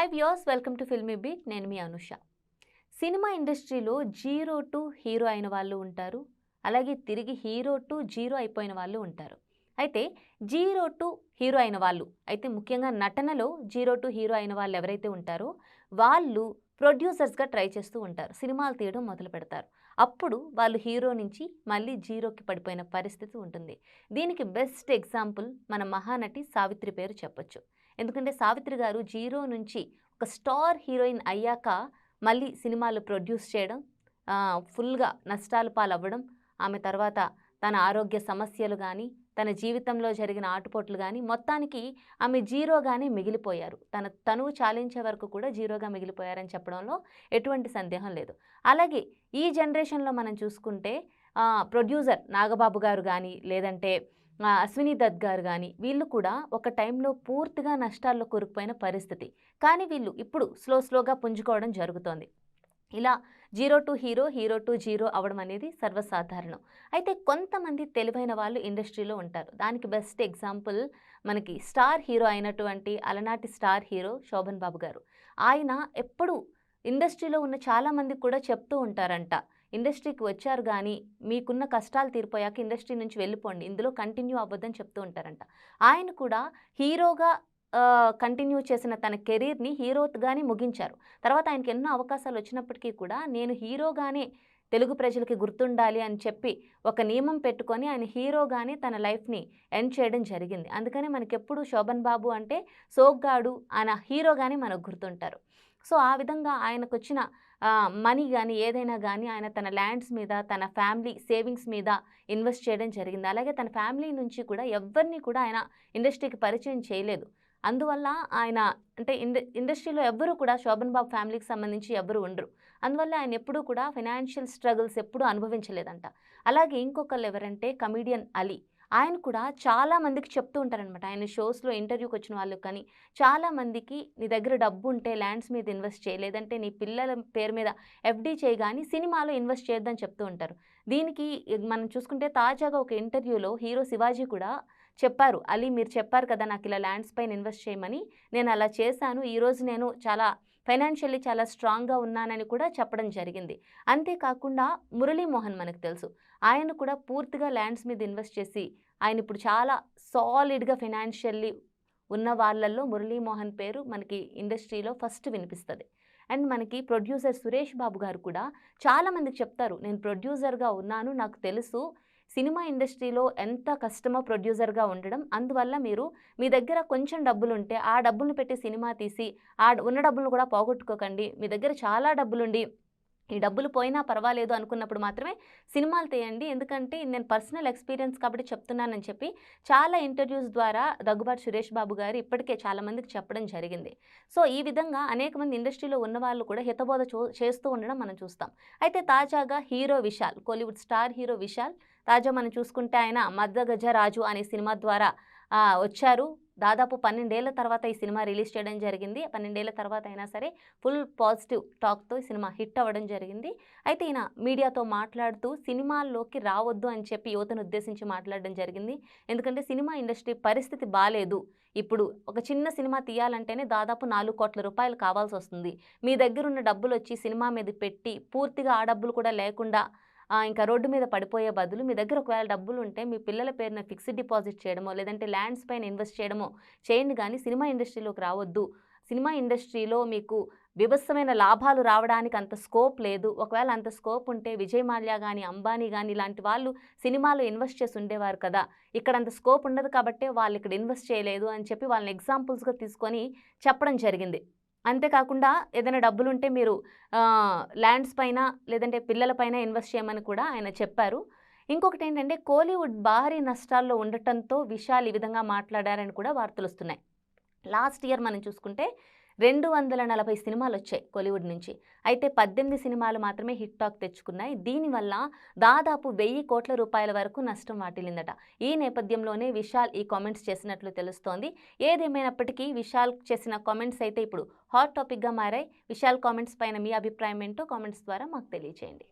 Hi views welcome to filmy beat నేను మీ Anusha. Cinema ఇండస్ట్రీలో జీరో టు హీరో అయిన వాళ్ళు ఉంటారు. అలాగే తిరిగి హీరో టు జీరో అయిపోయిన వాళ్ళు ఉంటారు. అయితే జీరో టు హీరో అయిన వాళ్ళు అయితే ముఖ్యంగా నటనలో జీరో టు హీరో అయిన వాళ్ళు ఎవరైతే ఉంటారో వాళ్ళు ప్రొడ్యూసర్స్గా ట్రై చేస్తూ ఉంటారు. సినిమాలు తీయడం మొదలు పెడతారు. అప్పుడు వాళ్ళు హీరో నుంచి మళ్ళీ జీరోకి పడిపోయిన పరిస్థితి ఉంటుంది. దీనికి బెస్ట్ ఎగ్జాంపుల్ మన మహానటి సావిత్రి పేరు చెప్పొచ్చు. ఎందుకంటే సావిత్రి గారు జీరో నుంచి ఒక స్టార్ హీరోయిన్ అయ్యాక మళ్ళీ సినిమాలు ప్రొడ్యూస్ చేయడం ఫుల్గా నష్టాలు పాలవ్వడం ఆమె తర్వాత తన ఆరోగ్య సమస్యలు కానీ తన జీవితంలో జరిగిన ఆటుపోట్లు కానీ మొత్తానికి ఆమె జీరోగానే మిగిలిపోయారు. తన తనువు చాలించే వరకు కూడా జీరోగా మిగిలిపోయారని చెప్పడంలో ఎటువంటి సందేహం లేదు. అలాగే ఈ జనరేషన్లో మనం చూసుకుంటే ప్రొడ్యూసర్ నాగబాబు గారు కానీ లేదంటే అశ్విని దత్ గారు కానీ వీళ్ళు కూడా ఒక టైంలో పూర్తిగా నష్టాల్లో కూరుకుపోయిన పరిస్థితి. కానీ వీళ్ళు ఇప్పుడు స్లో స్లోగా పుంజుకోవడం జరుగుతోంది. ఇలా zero to hero hero to zero అవడం అనేది సర్వసాధారణం. అయితే కొంతమంది తెలివైన వాళ్ళు ఇండస్ట్రీలో ఉంటారు. దానికి బెస్ట్ ఎగ్జాంపుల్ మనకి స్టార్ హీరో అయినటువంటి అలనాటి స్టార్ హీరో శోభన్ బాబు గారు. ఆయన ఎప్పుడు ఇండస్ట్రీలో ఉన్న చాలామంది కూడా చెప్తూ ఉంటారంట. ఇండస్ట్రీకి వచ్చారు కానీ మీకున్న కష్టాలు తీరిపోయాక ఇండస్ట్రీ నుంచి వెళ్ళిపోండి. ఇందులో కంటిన్యూ అవ్వద్దని చెప్తూ ఉంటారంట. ఆయన కూడా హీరోగా కంటిన్యూ చేసిన తన కెరీర్ని హీరోగానే ముగించారు. తర్వాత ఆయనకి ఎన్నో అవకాశాలు వచ్చినప్పటికీ కూడా నేను హీరోగానే తెలుగు ప్రజలకి గుర్తుండాలి అని చెప్పి ఒక నియమం పెట్టుకొని ఆయన హీరోగానే తన లైఫ్ని ఎండ్ చేయడం జరిగింది. అందుకనే మనకెప్పుడు శోభన్ బాబు అంటే సోగ్గాడు ఆయన హీరోగానే మనకు గుర్తుంటారు. సో ఆ విధంగా ఆయనకు వచ్చిన మనీ కానీ ఏదైనా కానీ ఆయన తన ల్యాండ్స్ మీద తన ఫ్యామిలీ సేవింగ్స్ మీద ఇన్వెస్ట్ చేయడం జరిగింది. అలాగే తన ఫ్యామిలీ నుంచి కూడా ఎవరిని కూడా ఆయన ఇండస్ట్రీకి పరిచయం చేయలేదు. అందువల్ల ఆయన అంటే ఇండ ఇండస్ట్రీలో ఎవ్వరూ కూడా శోభన్ బాబు ఫ్యామిలీకి సంబంధించి ఎవ్వరు ఉండరు. అందువల్ల ఆయన ఎప్పుడూ కూడా ఫైనాన్షియల్ స్ట్రగుల్స్ ఎప్పుడూ అనుభవించలేదంట. అలాగే ఇంకొకళ్ళు ఎవరంటే కమీడియన్ అలీ. ఆయన కూడా చాలా మందికి చెప్తూ ఉంటారనమాట ఆయన షోస్లో ఇంటర్వ్యూకి వచ్చిన వాళ్ళు కానీ చాలా మందికి నీ దగ్గర డబ్బు ఉంటే ల్యాండ్స్ మీద ఇన్వెస్ట్ చేయ లేదంటే నీ పిల్లల పేరు మీద ఎఫ్డీ చేయి కానీ సినిమాలో ఇన్వెస్ట్ చేయొద్దని చెప్తూ ఉంటారు. దీనికి మనం చూసుకుంటే తాజాగా ఒక ఇంటర్వ్యూలో హీరో శివాజీ కూడా చెప్పారు అలీ మీరు చెప్పారు కదా నాకు ఇలా ల్యాండ్స్ పైన ఇన్వెస్ట్ చేయమని. నేను అలా చేశాను. ఈరోజు నేను చాలా ఫైనాన్షియల్లీ చాలా స్ట్రాంగ్గా ఉన్నానని కూడా చెప్పడం జరిగింది. అంతేకాకుండా మురళీమోహన్ మనకు తెలుసు. ఆయన కూడా పూర్తిగా ల్యాండ్స్ మీద ఇన్వెస్ట్ చేసి ఆయన ఇప్పుడు చాలా సాలిడ్గా ఫైనాన్షియల్లీ ఉన్న వాళ్ళల్లో మురళీమోహన్ పేరు మనకి ఇండస్ట్రీలో ఫస్ట్ వినిపిస్తుంది. అండ్ మనకి ప్రొడ్యూసర్ సురేష్ బాబు గారు కూడా చాలామందికి చెప్తారు నేను ప్రొడ్యూసర్గా ఉన్నాను నాకు తెలుసు సినిమా ఇండస్ట్రీలో ఎంత కష్టమో ప్రొడ్యూసర్గా ఉండడం అందువల్ల మీరు మీ దగ్గర కొంచెం డబ్బులు ఉంటే ఆ డబ్బులు పెట్టి సినిమా తీసి ఆ ఉన్న డబ్బులు కూడా పోగొట్టుకోకండి. మీ దగ్గర చాలా డబ్బులుండి ఈ డబ్బులు పోయినా పర్వాలేదు అనుకున్నప్పుడు మాత్రమే సినిమాలు తీయండి. ఎందుకంటే నేను పర్సనల్ ఎక్స్పీరియన్స్ కాబట్టి చెప్తున్నానని చెప్పి చాలా ఇంటర్వ్యూస్ ద్వారా దగ్గుబాటు సురేష్ బాబు గారు ఇప్పటికే చాలామందికి చెప్పడం జరిగింది. సో ఈ విధంగా అనేక మంది ఇండస్ట్రీలో ఉన్న వాళ్ళు కూడా హితబోధ చూ చేస్తూ ఉండడం మనం చూస్తాం. అయితే తాజాగా hero Vishal Kollywood star hero Vishal తాజా మనం చూసుకుంటే ఆయన మద్దగజరాజు అనే సినిమా ద్వారా వచ్చారు. దాదాపు పన్నెండేళ్ళ తర్వాత ఈ సినిమా రిలీజ్ చేయడం జరిగింది. పన్నెండేళ్ళ తర్వాత అయినా సరే ఫుల్ పాజిటివ్ టాక్తో ఈ సినిమా హిట్ అవ్వడం జరిగింది. అయితే ఈయన మీడియాతో మాట్లాడుతూ సినిమాల్లోకి రావద్దు అని చెప్పి యువతను ఉద్దేశించి మాట్లాడడం జరిగింది. ఎందుకంటే సినిమా ఇండస్ట్రీ పరిస్థితి బాగాలేదు ఇప్పుడు ఒక చిన్న సినిమా తీయాలంటేనే దాదాపు నాలుగు కోట్ల రూపాయలు కావాల్సి వస్తుంది. మీ దగ్గరున్న డబ్బులు వచ్చి సినిమా మీద పెట్టి పూర్తిగా ఆ డబ్బులు కూడా లేకుండా ఇంకా రోడ్డు మీద పడిపోయే బదులు మీ దగ్గర ఒకవేళ డబ్బులు ఉంటే మీ పిల్లల పేరున ఫిక్స్డ్ డిపాజిట్ చేయడమో లేదంటే ల్యాండ్స్ పైన ఇన్వెస్ట్ చేయడమో చేయండి. కానీ సినిమా ఇండస్ట్రీలోకి రావద్దు. సినిమా ఇండస్ట్రీలో మీకు విభత్సమైన లాభాలు రావడానికి అంత స్కోప్ లేదు. ఒకవేళ అంత స్కోప్ ఉంటే విజయ్ మాల్యా కానీ అంబానీ కానీ ఇలాంటి వాళ్ళు సినిమాలో ఇన్వెస్ట్ చేసి ఉండేవారు కదా. ఇక్కడ అంత స్కోప్ ఉండదు కాబట్టి వాళ్ళు ఇక్కడ ఇన్వెస్ట్ చేయలేదు అని చెప్పి వాళ్ళని ఎగ్జాంపుల్స్గా తీసుకొని చెప్పడం జరిగింది. అంతేకాకుండా ఏదైనా డబ్బులు ఉంటే మీరు ల్యాండ్స్ పైన లేదంటే పిల్లల పైన ఇన్వెస్ట్ చేయమని కూడా ఆయన చెప్పారు. ఇంకొకటి ఏంటంటే కోలీవుడ్ భారీ నష్టాల్లో ఉండటంతో విశాల్ ఈ విధంగా మాట్లాడారని కూడా వార్తలు వస్తున్నాయి లాస్ట్ ఇయర్ మనం చూసుకుంటే రెండు వందల నలభై సినిమాలు వచ్చాయి కోలీవుడ్ నుంచి. అయితే పద్దెనిమిది సినిమాలు మాత్రమే హిట్ టాక్ తెచ్చుకున్నాయి. దీనివల్ల దాదాపు వెయ్యి కోట్ల రూపాయల వరకు నష్టం వాటిల్లిందట. ఈ నేపథ్యంలోనే విశాల్ ఈ కామెంట్స్ చేసినట్లు తెలుస్తోంది. ఏదేమైనప్పటికీ విశాల్ చేసిన కామెంట్స్ అయితే ఇప్పుడు హాట్ టాపిక్గా మారాయి. విశాల్ కామెంట్స్ పైన మీ అభిప్రాయం ఏంటో కామెంట్స్ ద్వారా మాకు తెలియజేయండి